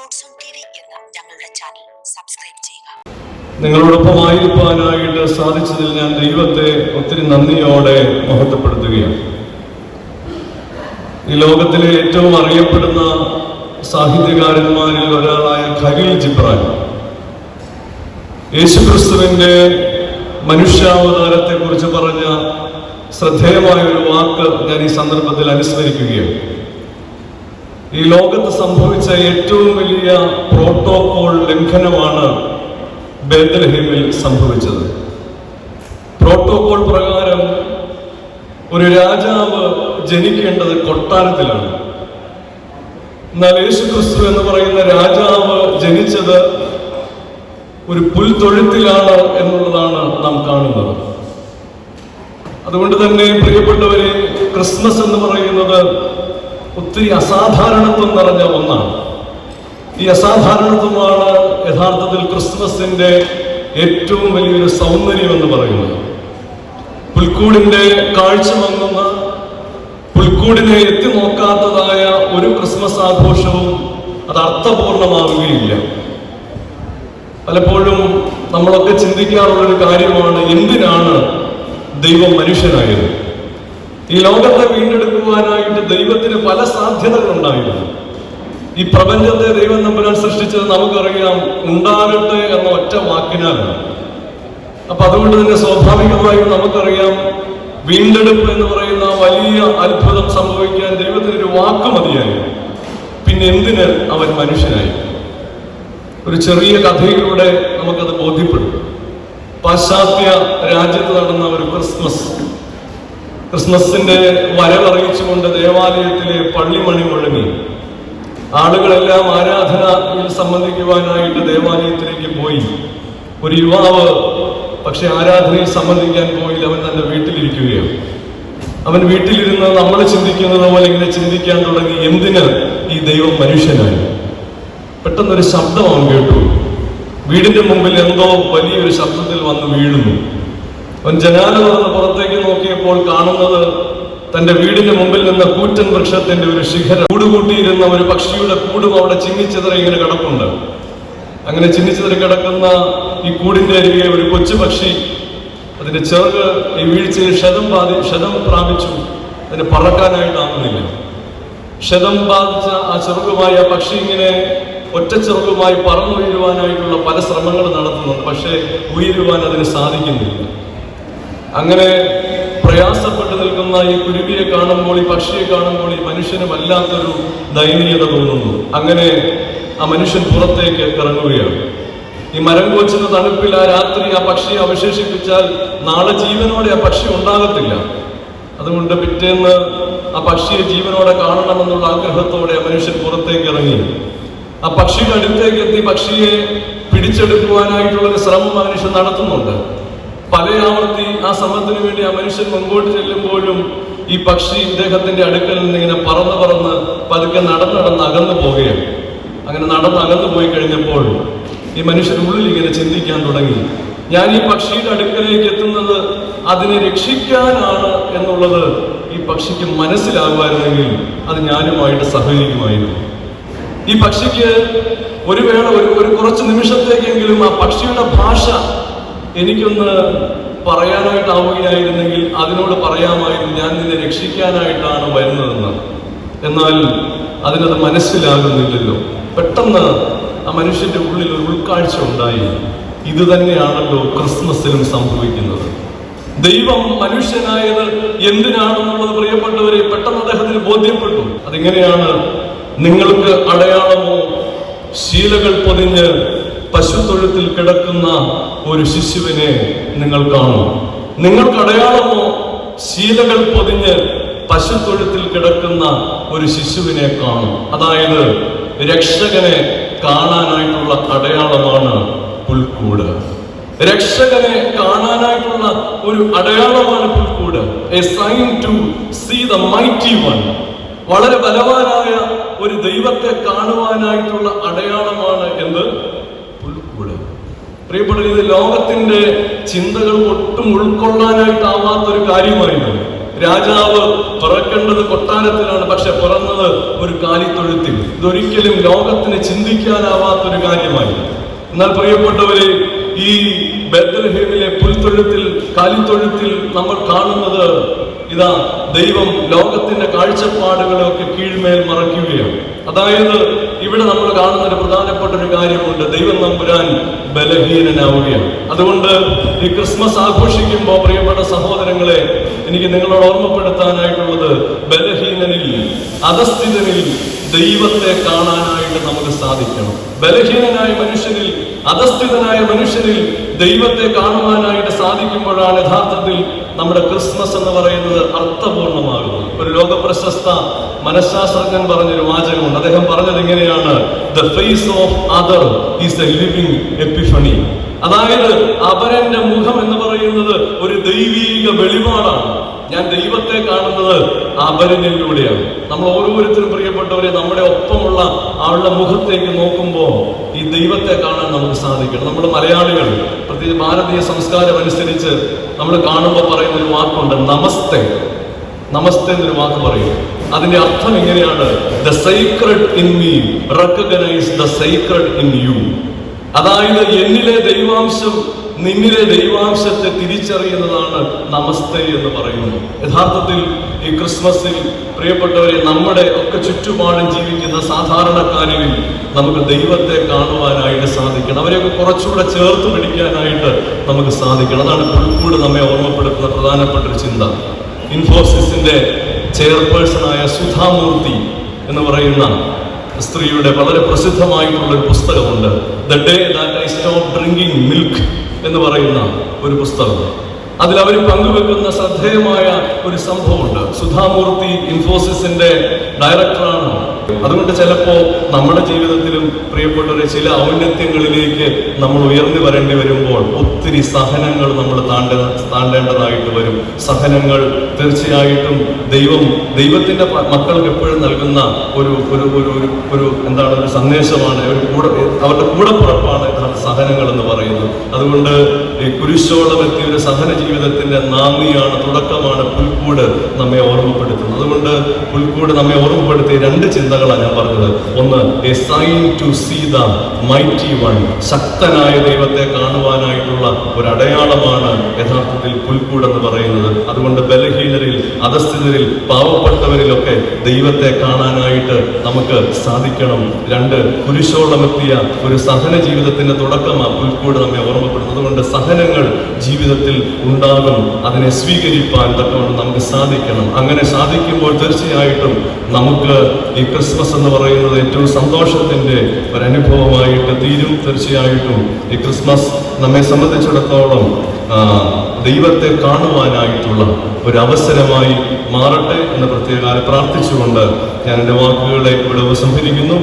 എന്ന ഞങ്ങളുടെ channel subscribe ചെയ്യുക നിങ്ങളോടൊപ്പമായിരിക്കാനായിട്ട് സാധിച്ചതിൽ ഞാൻ ദൈവത്തെ ഒത്തിരി നന്ദിയോടെ മഹത്വപ്പെടുത്തുകയാണ്. ഈ ലോകത്തിലെ ഏറ്റവും അറിയപ്പെടുന്ന സാഹിത്യകാരന്മാരിൽ ഒരാളായ ഖലീൽ ജിബ്രാൻ. യേശുക്രിസ്തുവിന്റെ മനുഷ്യാവതാരത്തെ കുറിച്ച് പറഞ്ഞ ശ്രദ്ധേയമായ ഒരു വാക്ക് ഞാൻ ഈ സന്ദർഭത്തിൽ അനുസ്മരിക്കുകയാണ്. ഈ ലോകത്ത് സംഭവിച്ച ഏറ്റവും വലിയ പ്രോട്ടോകോൾ ലംഘനമാണ് ബേത്തലഹേമിൽ സംഭവിച്ചത്. പ്രോട്ടോകോൾ പ്രകാരം ഒരു രാജാവ് ജനിക്കേണ്ടത് കൊട്ടാരത്തിലാണ്. എന്നാൽ യേശു ക്രിസ്തു എന്ന് പറയുന്ന രാജാവ് ജനിച്ചത് ഒരു പുൽത്തൊഴുത്തിലാണ് എന്നുള്ളതാണ് നാം കാണുന്നത്. അതുകൊണ്ട് തന്നെ പ്രിയപ്പെട്ടവരെ ക്രിസ്മസ് എന്ന് പറയുന്നത് ഒത്തിരി അസാധാരണത്വം നിറഞ്ഞ ഒന്നാണ്. ഈ അസാധാരണത്വമാണ് യഥാർത്ഥത്തിൽ ക്രിസ്മസിന്റെ ഏറ്റവും വലിയൊരു സൗന്ദര്യം എന്ന് പറയുന്നത്. പുൽക്കൂടിന്റെ കാഴ്ച മങ്ങുന്ന പുൽക്കൂടിനെ എത്തി നോക്കാത്തതായ ഒരു ക്രിസ്മസ് ആഘോഷവും അത് അർത്ഥപൂർണമാവുകയില്ല. പലപ്പോഴും നമ്മളൊക്കെ ചിന്തിക്കാറുള്ള ഒരു കാര്യമാണ് എന്തിനാണ് ദൈവം മനുഷ്യനായത്? ഈ ലോകത്തെ വീണ്ടെടുക്കുവാനായിട്ട് ദൈവത്തിന് പല സാധ്യതകൾ ഉണ്ടായിരുന്നു. ഈ പ്രപഞ്ചത്തെ ദൈവം നമ്പരാൻ സൃഷ്ടിച്ചത് നമുക്കറിയാം ഉണ്ടാകട്ടെ എന്ന ഒറ്റ വാക്കിനാലാണ്. അപ്പൊ അതുകൊണ്ട് തന്നെ സ്വാഭാവികമായും നമുക്കറിയാം വീണ്ടെടുപ്പ് എന്ന് പറയുന്ന വലിയ അത്ഭുതം സംഭവിക്കാൻ ദൈവത്തിന് ഒരു വാക്ക് മതിയായി. പിന്നെ എന്തിന് അവൻ മനുഷ്യനായി? ഒരു ചെറിയ കഥയിലൂടെ നമുക്കത് ബോധ്യപ്പെടും. പാശ്ചാത്യ രാജ്യത്ത് നടന്ന ഒരു ക്രിസ്മസ് ക്രിസ്മസിന്റെ വരവറിയിച്ചുകൊണ്ട് ദേവാലയത്തിലെ പള്ളിമണി മുഴങ്ങി. ആളുകളെല്ലാം ആരാധനയിൽ സംബന്ധിക്കുവാനായിട്ട് ദേവാലയത്തിലേക്ക് പോയി. ഒരു യുവാവ് പക്ഷെ ആരാധനയിൽ സംബന്ധിക്കാൻ പോയില്ല അവൻ തന്റെ വീട്ടിലിരിക്കുകയാണ്. അവൻ വീട്ടിലിരുന്ന് നമ്മൾ ചിന്തിക്കുന്നത് പോലെ ഇങ്ങനെ ചിന്തിക്കാൻ തുടങ്ങി എന്തിന് ഈ ദൈവം മനുഷ്യനായി പെട്ടെന്നൊരു ശബ്ദം അവൻ കേട്ടു. വീടിന്റെ മുമ്പിൽ എന്തോ വലിയൊരു ശബ്ദത്തിൽ വന്ന് വീഴുന്നു. അവൻ ജനാല പുറത്തേക്ക് നോക്കിയപ്പോൾ കാണുന്നത് തന്റെ വീടിന് മുമ്പിൽ നിന്ന കൂറ്റൻ വൃക്ഷത്തിന്റെ ഒരു ശിഖരം. കൂടുകൂട്ടിയിരുന്ന ഒരു പക്ഷിയുടെ കൂടും അവിടെ ചിന്നിച്ചിതറി ഇങ്ങനെ കിടപ്പുണ്ട്. അങ്ങനെ ചിന്നിച്ചിതറി കിടക്കുന്ന ഈ കൂടിന്റെ അരികെ ഒരു കൊച്ചു പക്ഷി അതിന്റെ ചെറുക് ഈ വീഴ്ചയിൽ ക്ഷതം ബാധി ക്ഷതം പ്രാപിച്ചു. അതിന് പറക്കാനായിട്ടാവുന്നില്ല ക്ഷതം ബാധിച്ച ആ ചെറുകുമായി ആ പക്ഷി ഇങ്ങനെ ഒറ്റ ചെറുകുമായി പറന്നുയരുവാനായിട്ടുള്ള പല ശ്രമങ്ങളും നടത്തുന്നുണ്ട് പക്ഷേ ഉയരുവാൻ അതിന് സാധിക്കുന്നില്ല. അങ്ങനെ പ്രയാസപ്പെട്ട് നിൽക്കുന്ന ഈ കുരുവിയെ കാണുമ്പോൾ ഈ പക്ഷിയെ കാണുമ്പോൾ ഈ മനുഷ്യന് വല്ലാത്തൊരു ദയനീയത തോന്നുന്നു. അങ്ങനെ ആ മനുഷ്യൻ പുറത്തേക്ക് ഇറങ്ങുകയാണ് ഈ മരം കോച്ചുന്ന തണുപ്പിൽ ആ രാത്രി ആ പക്ഷിയെ അവശേഷിപ്പിച്ചാൽ നാളെ ജീവനോടെ ആ പക്ഷി ഉണ്ടാകത്തില്ല. അതുകൊണ്ട് പിറ്റേന്ന് ആ പക്ഷിയെ ജീവനോടെ കാണണമെന്നുള്ള ആഗ്രഹത്തോടെ ആ മനുഷ്യൻ പുറത്തേക്ക് ഇറങ്ങി. ആ പക്ഷിയുടെ അടുത്തേക്ക് എത്തി പക്ഷിയെ പിടിച്ചെടുക്കുവാനായിട്ടുള്ള ഒരു ശ്രമം മനുഷ്യൻ നടത്തുന്നുണ്ട്. പല ആവർത്തി ആ സമയത്തിന് വേണ്ടി ആ മനുഷ്യൻ മുമ്പോട്ട് ചെല്ലുമ്പോഴും ഈ പക്ഷി ഇദ്ദേഹത്തിന്റെ അടുക്കൽ നിന്ന് ഇങ്ങനെ പറന്ന് പറന്ന് പതുക്കെ നടന്ന് നടന്ന് അകന്നു പോവുകയാണ്. അങ്ങനെ നടന്ന് അകന്നു പോയി കഴിഞ്ഞപ്പോൾ ഈ മനുഷ്യൻ ഉള്ളിൽ ഇങ്ങനെ ചിന്തിക്കാൻ തുടങ്ങി. ഞാൻ ഈ പക്ഷിയുടെ അടുക്കലേക്ക് എത്തുന്നത് അതിനെ രക്ഷിക്കാനാണ് എന്നുള്ളത് ഈ പക്ഷിക്ക് മനസ്സിലാകുമായിരുന്നെങ്കിൽ അത് ഞാനുമായിട്ട് സഹകരിക്കുമായിരുന്നു. ഈ പക്ഷിക്ക് ഒരു വേള ഒരു കുറച്ച് നിമിഷത്തേക്കെങ്കിലും ആ പക്ഷിയുടെ ഭാഷ എനിക്കൊന്ന് പറയാനായിട്ടാവുകയായിരുന്നെങ്കിൽ അതിനോട് പറയാമായിരുന്നു ഞാൻ നിന്നെ രക്ഷിക്കാനായിട്ടാണ് വരുന്നതെന്ന്. എന്നാൽ അതിനത് മനസ്സിലാകുന്നില്ലല്ലോ. പെട്ടെന്ന് ആ മനുഷ്യന്റെ ഉള്ളിൽ ഒരു ഉൾക്കാഴ്ച ഉണ്ടായി. ഇത് തന്നെയാണല്ലോ ക്രിസ്മസിലും സംഭവിക്കുന്നത്. ദൈവം മനുഷ്യനായത് എന്തിനാണെന്നുള്ളത് പ്രിയപ്പെട്ടവരെ പെട്ടെന്ന് അദ്ദേഹത്തിന് ബോധ്യപ്പെട്ടു. അതെങ്ങനെയാണ്? നിങ്ങൾക്ക് അടയാളമോ? ശീലകൾ പൊതിഞ്ഞ് പശുത്തൊഴുത്തിൽ കിടക്കുന്ന ഒരു ശിശുവിനെ നിങ്ങൾ കാണും. നിങ്ങൾക്ക് അടയാളമോ? ശീലകൾ പൊതിഞ്ഞ് പശുത്തൊഴുത്തിൽ കിടക്കുന്ന ഒരു ശിശുവിനെ കാണും. അതായത് രക്ഷകനെ കാണാനായിട്ടുള്ള അടയാളമാണ് പുൽക്കൂട്. രക്ഷകനെ കാണാനായിട്ടുള്ള ഒരു അടയാളമാണ് പുൽക്കൂട്. A sign to see the mighty one വളരെ ബലവാനായ ഒരു ദൈവത്തെ കാണുവാനായിട്ടുള്ള അടയാളമാണ് എന്ത്? പ്രിയപ്പെട്ട ഇത് ലോകത്തിന്റെ ചിന്തകൾ ഒട്ടും ഉൾക്കൊള്ളാനായിട്ടാവാത്ത ഒരു കാര്യമായിരുന്നു രാജാവ് പിറക്കേണ്ടത് കൊട്ടാരത്തിലാണ് പക്ഷെ പിറന്നത് ഒരു കാലിത്തൊഴുത്തിൽ. ഇതൊരിക്കലും ലോകത്തിന് ചിന്തിക്കാനാവാത്തൊരു കാര്യമായി. എന്നാൽ പ്രിയപ്പെട്ടവരെ ഈ ബethlehem-ലെ പുൽത്തൊഴുത്തിൽ കാലിത്തൊഴുത്തിൽ നമ്മൾ കാണുന്നത് ഇതാ ദൈവം ലോകത്തിന്റെ കാഴ്ചപ്പാടുകളൊക്കെ കീഴ്മേൽ മറയ്ക്കുകയാണ്. അതായത് ഇവിടെ നമ്മൾ കാണുന്ന ഒരു പ്രധാനപ്പെട്ട ഒരു കാര്യമുണ്ട്. ദൈവം നമ്പുരാൻ ബലഹീനനാവുകയാണ്. അതുകൊണ്ട് ഈ ക്രിസ്മസ് ആഘോഷിക്കുമ്പോൾ പ്രിയപ്പെട്ട സഹോദരങ്ങളെ എനിക്ക് നിങ്ങളോട് ഓർമ്മപ്പെടുത്താനായിട്ടുള്ളത് ബലഹീനനിൽ അധസ്ഥിതനിൽ ദൈവത്തെ കാണാനായിട്ട് നമുക്ക് സാധിക്കണം. ബലഹീനനായ മനുഷ്യനിൽ അധസ്ഥിതനായ മനുഷ്യനിൽ ദൈവത്തെ കാണുവാനായിട്ട് സാധിക്കുമ്പോഴാണ് യഥാർത്ഥത്തിൽ നമ്മുടെ ക്രിസ്മസ് എന്ന് പറയുന്നത് അർത്ഥപൂർണമാകുന്നത്. ഒരു ലോക പ്രശസ്ത മനഃശാസ്ത്രജ്ഞൻ പറഞ്ഞൊരു വാചകമുണ്ട്. അദ്ദേഹം പറഞ്ഞത് ഇങ്ങനെയാണ്. The face of other is a living epiphany അതായത് അവരന്റെ മുഖം എന്ന് പറയുന്നത് ഒരു ദൈവീക വെളിപാടാണ്. ഞാൻ ദൈവത്തെ കാണുന്നത് അപരനിലൂടെയാണ്. നമ്മൾ ഓരോരുത്തരും പ്രിയപ്പെട്ടവരെ നമ്മുടെ ഒപ്പമുള്ള ആളുടെ മുഖത്തേക്ക് നോക്കുമ്പോൾ ഈ ദൈവത്തെ കാണാൻ നമുക്ക് സാധിക്കണം. നമ്മൾ മലയാളികൾ പ്രത്യേകിച്ച് ഭാരതീയ സംസ്കാരം അനുസരിച്ച് നമ്മൾ കാണുമ്പോൾ പറയുന്ന ഒരു വാക്കുണ്ട് നമസ്തേ. നമസ്തേ എന്നൊരു വാക്ക് പറയും. അതിന്റെ അർത്ഥം ഇങ്ങനെയാണ് the sacred in me recognise the sacred in you. അതായത് എന്നിലെ ദൈവാംശം നിന്നിലെ ദൈവാംശത്തെ തിരിച്ചറിയുന്നതാണ് നമസ്തേ എന്ന് പറയുന്നു യഥാർത്ഥത്തിൽ ഈ ക്രിസ്മസിൽ പ്രിയപ്പെട്ടവരെ നമ്മുടെ ഒക്കെ ചുറ്റുപാടും ജീവിക്കുന്ന സാധാരണക്കാരിൽ നമുക്ക് ദൈവത്തെ കാണുവാനായിട്ട് സാധിക്കണം. അവരെയൊക്കെ കുറച്ചുകൂടെ ചേർത്ത് പിടിക്കാനായിട്ട് നമുക്ക് സാധിക്കണം. അതാണ് പുൽക്കൂട് നമ്മെ ഓർമ്മപ്പെടുത്തുന്ന പ്രധാനപ്പെട്ട ഒരു ചിന്ത. ഇൻഫോസിസിന്റെ ചെയർപേഴ്സണായ സുധാമൂർത്തി എന്ന് പറയുന്ന സ്ത്രീയുടെ വളരെ പ്രസിദ്ധമായിട്ടുള്ള ഒരു പുസ്തകമുണ്ട്. The day that I stop drinking milk എന്ന് പറയുന്ന ഒരു പുസ്തകം. അതിൽ അവർ പങ്കുവെക്കുന്ന ശ്രദ്ധേയമായ ഒരു സംഭവമുണ്ട്. സുധാമൂർത്തി ഇൻഫോസിസിന്റെ ഡയറക്ടറാണ്. അതുകൊണ്ട് ചിലപ്പോ നമ്മുടെ ജീവിതത്തിലും പ്രിയപ്പെട്ടവരെ ചില ഔന്നത്യങ്ങളിലേക്ക് നമ്മൾ ഉയർന്നു വരേണ്ടി വരുമ്പോൾ ഒത്തിരി സഹനങ്ങൾ നമ്മൾ താണ്ട താണ്ടേണ്ടതായിട്ട് വരും. സഹനങ്ങൾ തീർച്ചയായിട്ടും ദൈവം ദൈവത്തിന്റെ മക്കൾക്ക് എപ്പോഴും നൽകുന്ന ഒരു ഒരു ഒരു ഒരു എന്താണ് ഒരു സന്ദേശമാണ്. ഒരു കൂടെ അവരുടെ കൂടപ്പുറപ്പാണ് സഹനങ്ങൾ എന്ന് പറയുന്നത്. അതുകൊണ്ട് കുരിശോളം എത്തിയ ഒരു സഹന ജീവിതത്തിന്റെ നാന്ദിയാണ് തുടക്കമാണ് പുൽക്കൂട് നമ്മെ ഓർമ്മപ്പെടുത്തുന്നത്. അതുകൊണ്ട് പുൽക്കൂട് നമ്മെ ഓർമ്മപ്പെടുത്തിയ രണ്ട് ചിന്തകളാണ് ഞാൻ പറഞ്ഞത്. ഒന്ന് a sign to see the mighty one ശക്തനായ ദൈവത്തെ കാണുവാനായിട്ടുള്ള ഒരു അടയാളമാണ് യഥാർത്ഥത്തിൽ പുൽക്കൂട് എന്ന് പറയുന്നത്. അതുകൊണ്ട് ബലഹീനരിൽ അധസ്ഥിതരിൽ പാവപ്പെട്ടവരിലൊക്കെ ദൈവത്തെ കാണാനായിട്ട് നമുക്ക് സാധിക്കണം. രണ്ട് കുരിശോളമെത്തിയ ഒരു സഹന ജീവിതത്തിന്റെ തുടക്കമാണ് പുൽക്കൂട് നമ്മെ ഓർമ്മപ്പെടുന്നത് അതുകൊണ്ട് സഹനങ്ങൾ ജീവിതത്തിൽ ഉണ്ടാകണം അതിനെ സ്വീകരിപ്പാൻ തക്കവണ്ണം നമുക്ക് സാധിക്കണം. അങ്ങനെ സാധിക്കുമ്പോൾ തീർച്ചയായിട്ടും നമുക്ക് ഈ ക്രിസ്മസ് എന്ന് പറയുന്നത് ഏറ്റവും സന്തോഷത്തിന്റെ ഒരു അനുഭവമായിട്ട് തീരും. തീർച്ചയായിട്ടും ഈ ക്രിസ്മസ് നമ്മെ സംബന്ധിച്ചിടത്തോളം ദൈവത്തെ കാണുവാനായിട്ടുള്ള ഒരു അവസരമായി മാറട്ടെ എന്ന പ്രത്യേക പ്രാർത്ഥിച്ചുകൊണ്ട് ഞാൻ എന്റെ വാക്കുകളെ ഇവിടെ ഉപസംഹരിക്കുന്നു